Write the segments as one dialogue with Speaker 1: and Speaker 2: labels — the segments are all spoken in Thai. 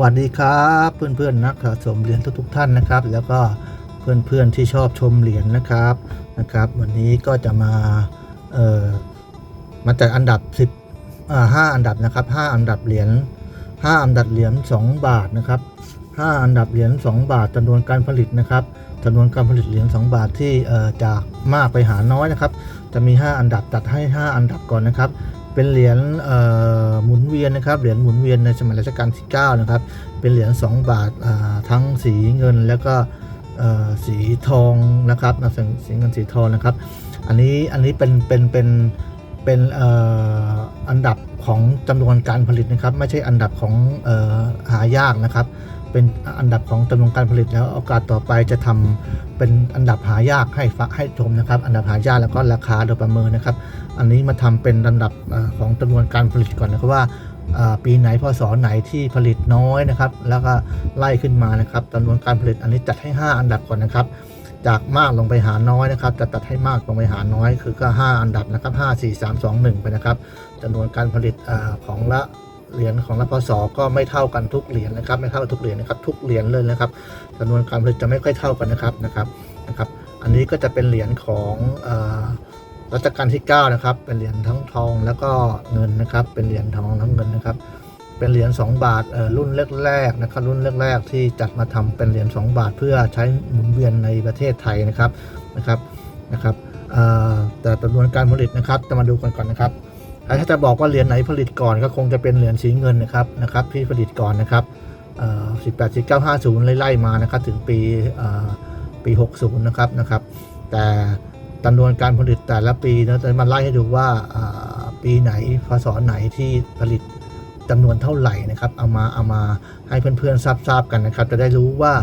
Speaker 1: วัสดีครับเพื่อนๆนักสะสมเหรียญทุกๆท่านนะครับ แล้วก็เพื่อนๆที่ชอบชมเหรียญนะครับนะครับ วันนี้ก็จะมาเอ่อมาจัดอันดับ10อ่า5อันดับนะครับ 5 อันดับเหรียญ5อันดับเหรียญ2บาทนะครับ 5 อันดับเหรียญ2บาทจำนวนการผลิตนะครับจำนวนการผลิตเหรียญ2บาทที่เอ่อจากมากไปหาน้อยนะครับ จะมี 5 อันดับตัดให้ 5 อันดับก่อนนะครับ เป็นเหรียญหมุนเวียนนะครับ เหรียญหมุนเวียนในสมัยรัชกาลที่9นะครับ เป็นเหรียญ2บาททั้งสีเงินแล้วก็สีทองนะครับสีสีเงินสีทองนะครับ อันนี้อันนี้เป็นเป็นเป็นเป็นอ,อันดับของจำนวนการผลิตนะครับ ไม่ใช่อันดับของออหายากนะครับ เป็นอันดับของจำนวนการผลิตแล้วโอกาสต่อไปจะทำเป็นอันดับหายากให้ฟังให้ชมนะครับ อันดับหายากแล้วก็ราคาโดยประเมินนะครับ อันนี้มาทำเป็นลำดับของจำนวนการผลิตก่อนนะครับว่าปีไหนพศไหนที่ผลิตน้อยนะครับ แล้วก็ไล่ขึ้นมานะครับจำนวนการผลิตอันนี้จัดให้ 5 อันดับก่อนนะครับ จากมากลงไปหาน้อยนะครับ จะตัดให้มากลงไปหาน้อยคือก็ 5 อันดับนะครับ 5 4 3 2 1 ไปนะครับจำนวนการผลิตอของละ เหรียญของละพศก็ไม่เท่ากันทุกเหรียญนะครับ ไม่เท่ากันทุกเหรียญนะครับ ทุกเหรียญเลยนะครับจำนวนการผลิตจะไม่ค่อยเท่ากันนะครับนะครับนะครับ อันนี้ก็จะเป็นเหรียญของรัชกาลที่9นะครับ เป็นเหรียญทั้งทองแล้วก็เงินนะครับ เป็นเหรียญทองทั้งเงินนะครับ เป็นเหรียญ2บาทรุ่นแรกๆนะครับ รุ่นแรกๆที่จัดมาทำเป็นเหรียญ2บาท เพื่อใช้หมุนเวียนในประเทศไทยนะครับนะครับนะครับแต่จำนวนการผลิตนะครับจะมาดูกันก่อนนะครับ ถ้าจะบอกว่าเหรียญไหนผลิตก่อนก็คงจะเป็นเหรียญสีเงินนะครับนะครับที่ผลิตก่อนนะครับเอ่อ18 19 50ไล่มานะครับถึงปีปี60นะครับนะครับแต่จำนวนการผลิตแต่ละปีนะจะมาไล่ให้ดูว่าปีไหนพศไหนที่ผลิตจำนวนเท่าไหร่นะครับเอามาเอามาให้เพื่อนๆทราบทราบกันนะครับ จะได้รู้ว่า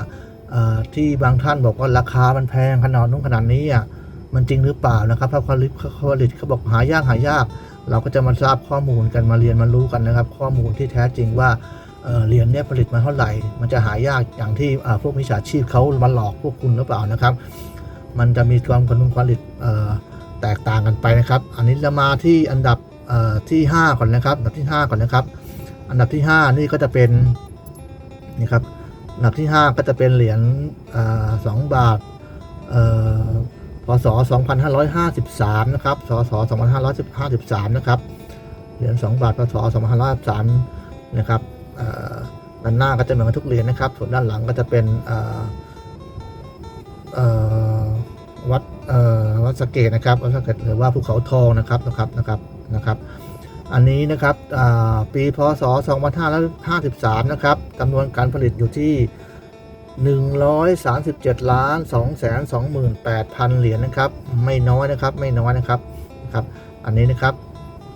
Speaker 1: ที่บางท่านบอกว่าราคามันแพงขนาดนู้นขนาดนี้อะ มันจริงหรือเปล่านะครับเพราะผลิตเขาผลิตเขาบอกหายากหายาก เราก็จะมาทราบข้อมูลกันมาเรียนมารู้กันนะครับ ข้อมูลที่แท้จริงว่าเหรียญเนี้ยผลิตมาเท่าไหร่ มันจะหายากอย่างที่พวกมิจฉาชีพเขามาหลอกพวกคุณหรือเปล่านะครับ มันจะมีความคุณผลิตแตกต่างกันไปนะครับ อันนี้เรามาที่อันดับเอ่อที่ 5 ก่อนนะครับ อันดับที่ 5 ก่อนนะครับ อันดับที่ 5 นี่ก็จะเป็นนี่ครับ อันดับที่ 5 ก็จะเป็นเหรียญสองบาทเศ 2553 นะครับ สศ 2553 นะครับ เหรียญ 2 บาท พศ 2553 นะครับด้านหน้าก็จะเหมือนทุกเหรียญนะครับ ส่วนด้านหลังก็จะเป็นวัดวัดสเกตนะครับ วัดสเกตหรือว่าภูเขาทองนะครับนะครับนะครับนะครับ อันนี้นะครับปี พศ 2553 นะครับจำนวนการผลิตอยู่ที่ 137ล้าน228,000 เหรียญนะครับ ไม่น้อยนะครับไม่น้อยนะครับนะครับ อันนี้นะครับ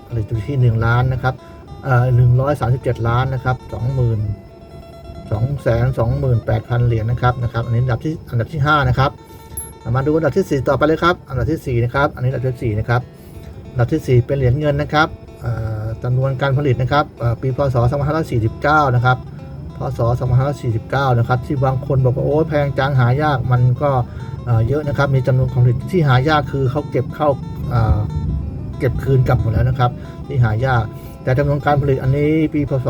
Speaker 1: ผลิตอยู่ที่ 1 ล้านนะครับเอ่อ137 ล้านนะครับ20,000 2 2 8 0 0 0 เหรียญนะครับนะครับอันนี้อันดับที่อันดับที่ 5 นะครับมาดูอันดับที่ 4 ต่อไปเลยครับ อันดับที่ 4 นะครับ อันนี้อันดับที่4นะครับอันดับที่ 4 เป็นเหรียญเงินนะครับเอ่อจำนวนการผลิตนะครับเอ่อปีพศ2549 นะครับ พศ2549 นะครับ ที่บางคนบอกว่าโอ้แพงจังหายากมันก็เยอะนะครับ มีจำนวนการผลิตที่หายากคือเขาเก็บเข้าเก็บคืนกลับหมดแล้วนะครับ ที่หายาก แต่จำนวนการผลิตอันนี้ปีพศ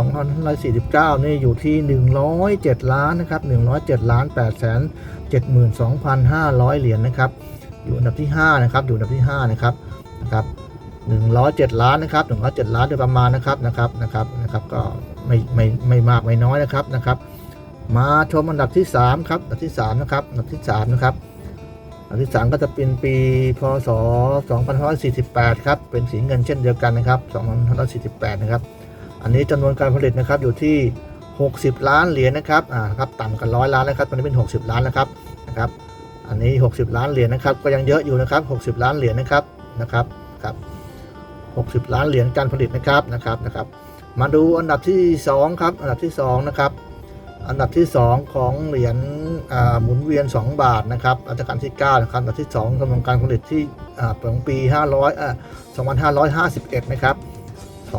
Speaker 1: 2549 นี่อยู่ที่ 107 ล้านนะครับ 107 ล้าน8 7 2 5 0 0 เหรียญนะครับ อยู่อันดับที่ 5 นะครับ อยู่อันดับที่ 5 นะครับ นะครับ 107 ล้านนะครับ107 ล้านโดยประมาณนะครับนะครับนะครับนะครับก็ไม่ไม่ไม่มากไม่น้อยนะครับนะครับ มาชมอันดับที่3ครับอันดับที่3นะครับอันดับที่3นะครับอันดับที่ 3 ก็จะเป็นปีพศ 2548 ครับ เป็นสีเงินเช่นเดียวกันนะครับ 2548 นะครับ อันนี้จำนวนการผลิตนะครับอยู่ที่ 60 ล้านเหรียญนะครับ อ่าครับต่ำกันร้อยล้านนะครับตอนนี้เป็น 60 ล้านนะครับ นะครับ อันนี้ 60 ล้านเหรียญนะครับ ก็ยังเยอะอยู่นะครับ 60 ล้านเหรียญนะครับ นะครับ ครับ 60 ล้านเหรียญการผลิตนะครับนะครับนะครับ มาดูอันดับที่ 2 ครับ อันดับที่ 2 นะครับ อันดับที่ 2 ของเหรียญหมุนเวียน 2 บาทนะครับรัชกาลที่9นะครับอันดับที่2จำนวนการผลิตที่ของปี 500อ่า2551 นะครับ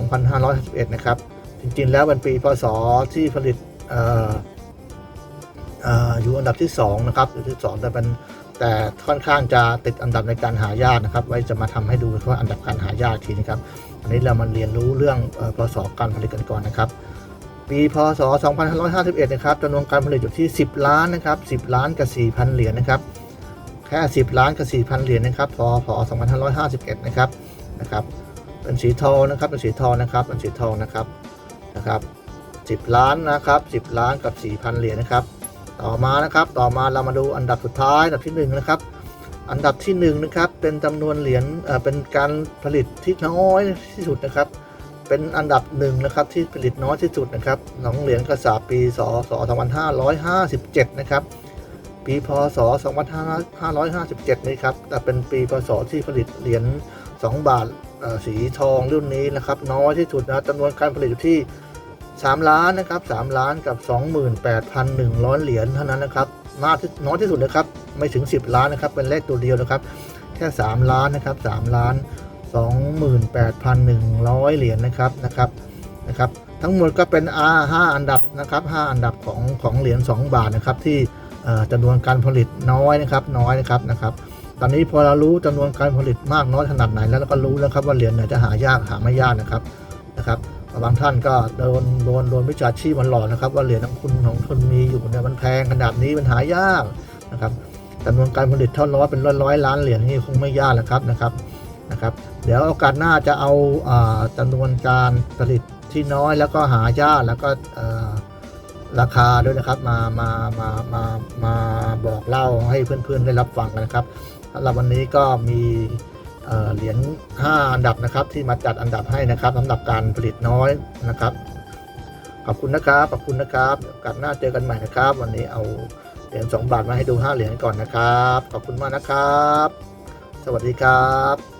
Speaker 1: 2551 นะครับ จริงๆ แล้วเป็นปีพศที่ผลิตออเอ่ออยู่อันดับที่2นะครับอยู่ที่ 2 แต่เป็น แต่ค่อนข้างจะติดอันดับในการหายากนะครับ ไว้จะมาทำให้ดูว่าอันดับการหายากทีนะครับอันนี้เรามาเรียนรู้เรื่องออพศการผลิตกันก่อนนะครับ ปีพศ 2551 นะครับจำนวนการผลิตอยู่ที่ 10 ล้านนะครับ 10 ล้านกับ 4,000 เหรียญนะครับ แค่ 10 ล้านกับ 4,000 เหรียญนะครับพพ2551 นะครับ นะครับ เป็นสีทองนะครับ เป็นสีทองนะครับ เป็นสีทองนะครับ นะครับ 10 ล้านนะครับ 10 ล้านกับ 4,000 เหรียญนะครับ ต่อมานะครับต่อมาเรามาดูอันดับสุดท้ายอันดับที่1นะครับอันดับที่1นะครับเป็นจำนวนเหรียญเป็นการผลิตที่น้อยที่สุดนะครับ เป็นอันดับหนึ่งนะครับที่ผลิตน้อยที่สุดนะครับหนองเหรียญกระสาปีศศ2557 นะครับปีพศ 2557 นี่ครับแต่เป็นปีพศที่ผลิตเหรียญ2บาทสีทองรุ่นนี้นะครับ น้อยที่สุดนะจำนวนการผลิตอยู่ที่ 3 ล้านนะครับ3ล้านกับ 28,100 เหรียญเท่านั้นนะครับมากที่น้อยที่สุดนะครับ ไม่ถึง 10 ล้านนะครับ เป็นเลขตัวเดียวนะครับ แค่ 3 ล้านนะครับ3ล้าน 28,100 เหรียญนะครับนะครับนะครับ ทั้งหมดก็เป็น R 5อันดับนะครับ 5 อันดับของของเหรียญ2 บาทนะครับ ที่จำนวนการผลิตน้อยนะครับ น้อยนะครับนะครับ ตอนนี้พอเรารู้จำนวนการผลิตมากน้อยขนาดไหนแล้วเราก็รู้แล้วครับว่าเหรียญเนี่ยจะหายากหาไม่ยากนะครับนะครับ บางท่านก็โดนโดนโดนวิชาชีพมันหลอกนะครับ ว่าเหรียญของคุณของคุณมีอยู่เนี่ยมันแพงขนาดนี้มันหายากนะครับจำนวนการผลิตเท่าร้อยเป็นร้อยร้อยล้านเหรียญนี่คงไม่ยากแล้วครับนะครับนะครับ เดี๋ยวโอกาสหน้าจะเอาอ่าจำนวนการผลิตที่น้อยแล้วก็หายากแล้วก็ราคาด้วยนะครับมามามามามาบอกเล่าให้เพื่อนๆได้รับฟังกันนะครับสำหรับวันนี้ก็มี เหรียญ5อันดับนะครับที่มาจัดอันดับให้นะครับสำหรับการผลิตน้อยนะครับ ขอบคุณนะครับขอบคุณนะครับกับหน้าเจอกันใหม่นะครับ วันนี้เอาเหรียญ2บาทมาให้ดู5เหรียญก่อนนะครับ ขอบคุณมากนะครับ สวัสดีครับ